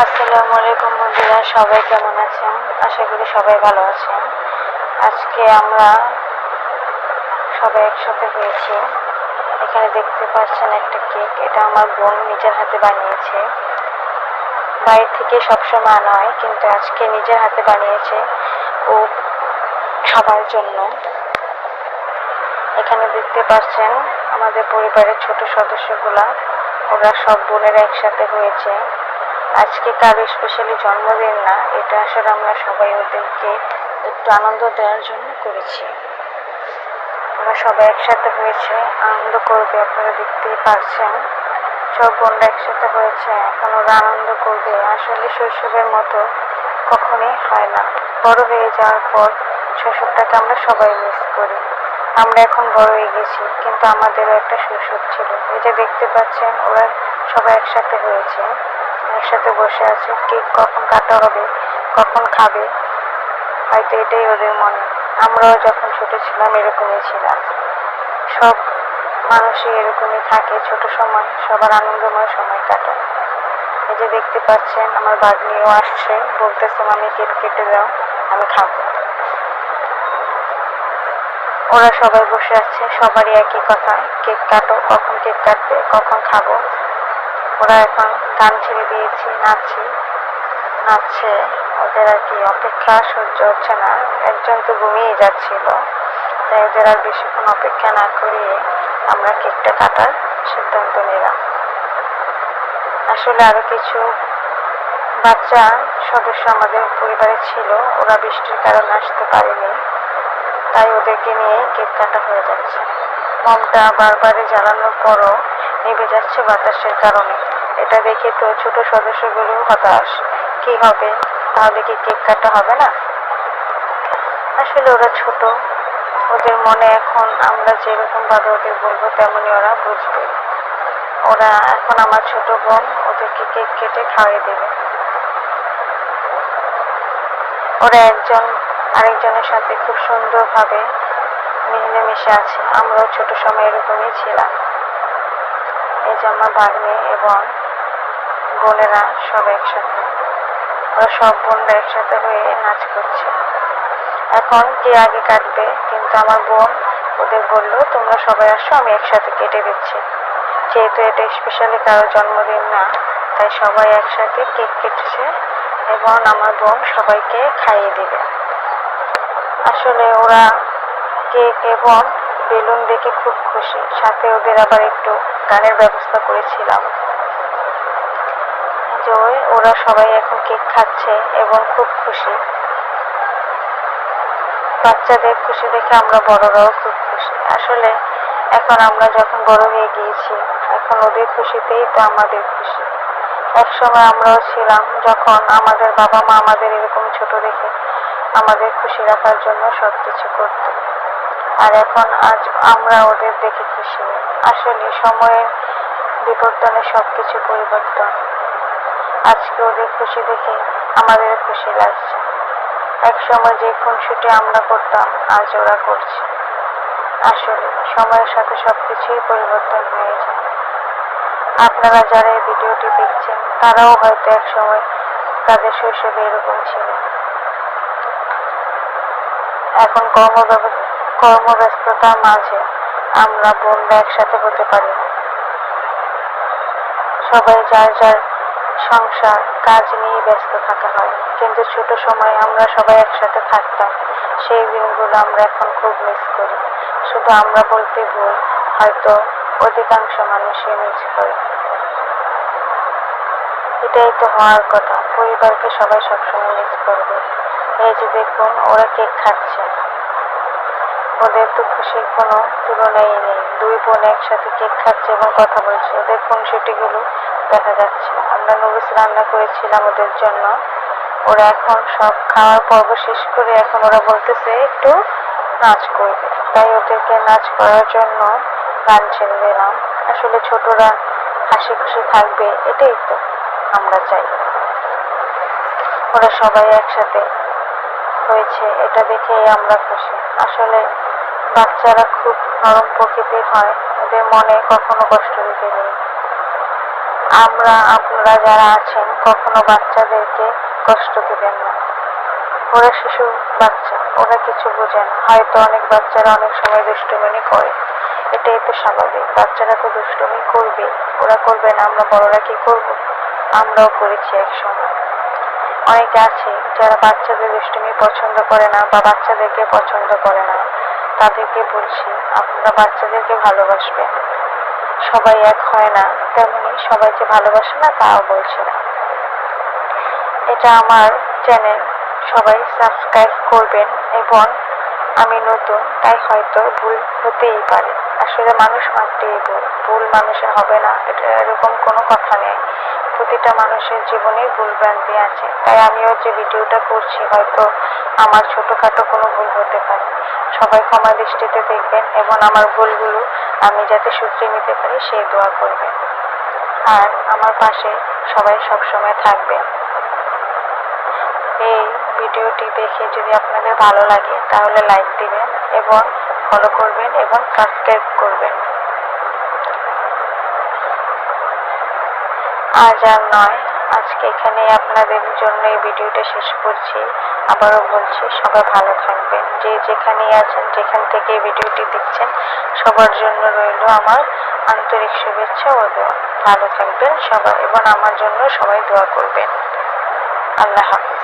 আসসালামু আলাইকুম বন্ধুরা, সবাই কেমন আছেন? আশা করি সবাই ভালো আছেন। আজকে আমরা সবাই একসাথে হয়েছি। এখানে দেখতে পাচ্ছেন একটা কেক। এটা আমার বোন নিজের হাতে বানিয়েছে। বাইরে থেকে সবসময় আনা হয়, কিন্তু আজকে নিজের হাতে বানিয়েছে ও সবার জন্য। এখানে দেখতে পাচ্ছেন আমাদের পরিবারের ছোট সদস্যগুলা। ওরা সব বোনেরা একসাথে হয়েছে। আজকে কারও স্পেশালি জন্মদিন না, এটা আসলে আমরা সবাই ওদেরকে একটু আনন্দ দেওয়ার জন্য করেছি। ওরা সবাই একসাথে হয়েছে, আনন্দ করবে, আপনারা দেখতেই পারছেন। সব বোনরা একসাথে হয়েছে, এখন ওরা আনন্দ করবে। আসলে শৈশবের মতো কখনোই হয় না। বড় হয়ে যাওয়ার পর শৈশবটাকে আমরা সবাই মিস করি। আমরা এখন বড় হয়ে গেছি, কিন্তু আমাদেরও একটা শৈশব ছিল। এই যে দেখতে পাচ্ছেন, ওরা সবাই একসাথে হয়েছে। একসাথে বসে আছে কেক কখন কাটা হবে, কখন খাবে, হয়তো এটাই ওদের মনে। আমরাও যখন ছোট ছিলাম, এরকমই ছিলাম। সব মানুষই এরকমই থাকে, ছোট সময়, সবার আনন্দময় সময় কাটায় এই যে দেখতে পাচ্ছেন, আমার বাগনিও আসছে, বলতেছে আমি কেক কেটে দাও, আমি খাব। ওরা সবাই বসে আছে, সবারই একই কথা, কেক কাটো, কখন কেক কাটবে, কখন খাব। ওরা এখন গান ছেড়ে দিয়েছি, নাচছি। নাচছে, ওদের আর কি অপেক্ষা সহ্য হচ্ছে না। একজন তো ঘুমিয়ে যাচ্ছিল। তাই ওদের আর বেশিক্ষণ অপেক্ষা না করিয়ে আমরা কেকটা কাটার সিদ্ধান্ত নিলাম। আসলে আরও কিছু বাচ্চা সদস্য আমাদের পরিবারে ছিল, ওরা বৃষ্টির কারণে আসতে পারেনি। তাই ওদেরকে নিয়ে কেক কাটা হয়ে যাচ্ছে। মমটা বারবারে জ্বালানোর পরও নিভে যাচ্ছে বাতাসের কারণে। এটা দেখে তো ছোট সদস্যগুলো হতাশ। কি হবে? তাহলে কি কেক কাটা হবে না? আসলে ওরা ছোট। ওদের মনে এখন আমরা যেরকম ভাবে ওদের বলব, তেমনি ওরা বুঝবে। ওরা এখন আমার ছোট বোন, ওদেরকে কেক কেটে খাওয়াই দেবে। ওরা একজন, আরেকজনের সাথে খুব সুন্দরভাবে মিলেমিশে আছে। আমরাও ছোট সময় এরকমই ছিলাম। এই যে আমার ভাগ্নে এবং বোনেরা সব একসাথে। ওরা সব বোনরা একসাথে হয়ে নাচ করছে। এখন কে আগে কাটবে কিন্তু আমার বোন ওদের বলল, তোমরা সবাই আসো, আমি একসাথে কেটে দিচ্ছি। যেহেতু এটা স্পেশালি কারও জন্মদিন না, তাই সবাই একসাথে কেক কেটেছে এবং আমার বোন সবাইকে খাইয়ে দিবে। আসলে ওরা কেক এবং বেলুন দেখে খুব খুশি। সাথে ওদের আবার একটু গানের ব্যবস্থা করেছিলাম। যে ওরা সবাই এখন কেক খাচ্ছে এবং খুব খুশি। বাচ্চাদের খুশি দেখে আমরা বড়রাও খুব খুশি। আসলে এখন আমরা যখন বড় হয়ে গিয়েছি, এখন ওদের খুশিতেই তো আমাদের খুশি। একসময় আমরাও ছিলাম, যখন আমাদের বাবা মা আমাদের এরকম ছোট দেখে আমাদের খুশি রাখার জন্য সব কিছু করতো। আর এখন আজ আমরা ওদের দেখে খুশি। আসলে সময়ের বিবর্তনে সব কিছু পরিবর্তন। আজকে ওদের খুশি দেখে আমাদের খুশি লাগছে। এক সময় যে খুনসুটি আমরা করতাম, আজ ওরা করছে। আসলে সময়ের সাথে সবকিছুই পরিবর্তন হয়ে যায়। আপনারা যারা এই ভিডিওটি দেখছেন, তারাও হয়তো এক সময় তাদের শৈশবে এরকম ছিলেন। এখন কর্ম কর্মব্যস্ততার মাঝে আমরা বোনরা একসাথে হতে পারি সবাই যার যার সংসার, কাজ নিয়ে ব্যস্ত থাকা হয়। কিন্তু ছোট সময় আমরা সবাই একসাথে থাকতাম। সেই দিনগুলো আমরা এখন খুব মিস করি। শুধু আমরা বলতে ভুল, হয়তো অধিকাংশ মানুষই মিস করে। এটাই তো হওয়ার কথা। পরিবারকে সবাই সবসময় মিস করবে। এই যে দেখুন, ওরা কেক খাচ্ছে। ওদের তো খুশির কোনো তুলনাই নেই। দুই বোন একসাথে কেক খাচ্ছে এবং কথা বলছে। ওদের খুনসুটিগুলো দেখা যাচ্ছে। আমরা নুডলস রান্না করেছিলাম ওদের জন্য। ওরা এখন সব খাওয়ার পর্ব শেষ করে এখন ওরা বলতেছে একটু নাচ করবে। তাই ওদেরকে নাচ করার জন্য গান ছেড়ে দিলাম। আসলে ছোটরা হাসি খুশি থাকবে, এটাই তো আমরা চাই। ওরা সবাই একসাথে হয়েছে, এটা দেখেই আমরা খুশি। আসলে বাচ্চারা খুব নরম প্রকৃতির হয়, ওদের মনে কখনো কষ্ট দিতে নেই। আমরা, আপনারা যারা আছেন, কখনো বাচ্চাদেরকে কষ্ট দিবেন না। ওরা শিশু বাচ্চা, ওরা কিছু বোঝে না। হয়তো অনেক বাচ্চারা অনেক সময় দুষ্টুমিনি করে। এটাই তো স্বাভাবিক। বাচ্চারা তো দুষ্টুমি করবে ওরা করবে না, আমরা বড়রা কি করব? আমরাও করেছি এক সময়। অনেকে আছে যারা বাচ্চাদের দুষ্টুমি পছন্দ করে না বা বাচ্চাদেরকে পছন্দ করে না। তাদেরকে বলছি, আপনারা বাচ্চাদেরকে ভালোবাসবেন। সবাই এক হয় না, তেমনি সবাই যে ভালোবাসে না, তাও বলছি না। এটা আমার চ্যানেল সবাই সাবস্ক্রাইব করবেন এবং আমি নতুন, তাই হয়তো ভুল হতেই পারে। আসলে মানুষ মাত্রই ভুল। ভুল মানুষের হবে না। এটা এরকম কোনো কথা নেই। প্রতিটা মানুষের জীবনেই ভুল ভ্রান্তি আছে। তাই আমিও যে ভিডিওটা করছি, হয়তো আমার ছোটোখাটো কোনো ভুল হতে পারে। সবাই ক্ষমা দৃষ্টিতে দেখবেন এবং আমার ভুলগুলো আমি যাতে শুধরে নিতে পারি সেই দোয়া করবেন। আর আমার পাশে সবাই সবসময় থাকবেন। এই ভিডিওটি দেখে যদি আপনাদের ভালো লাগে, তাহলে লাইক দিবেন এবং ফলো করবেন এবং সাবস্ক্রাইব করবেন। আজ আর নয়। আজকে এখানে আপনাদের জন্য এই ভিডিওটা শেষ করছি। আবারও বলছি, সবাই ভালো থাকবেন। যে যেখানেই আছেন, যেখান থেকে এই ভিডিওটি দেখছেন, সবার জন্য রইল আমার আন্তরিক শুভেচ্ছা ও দোয়া। ভালো থাকবেন সবাই এবং আমার জন্য সবাই দোয়া করবেন। আল্লাহ হাফিজ।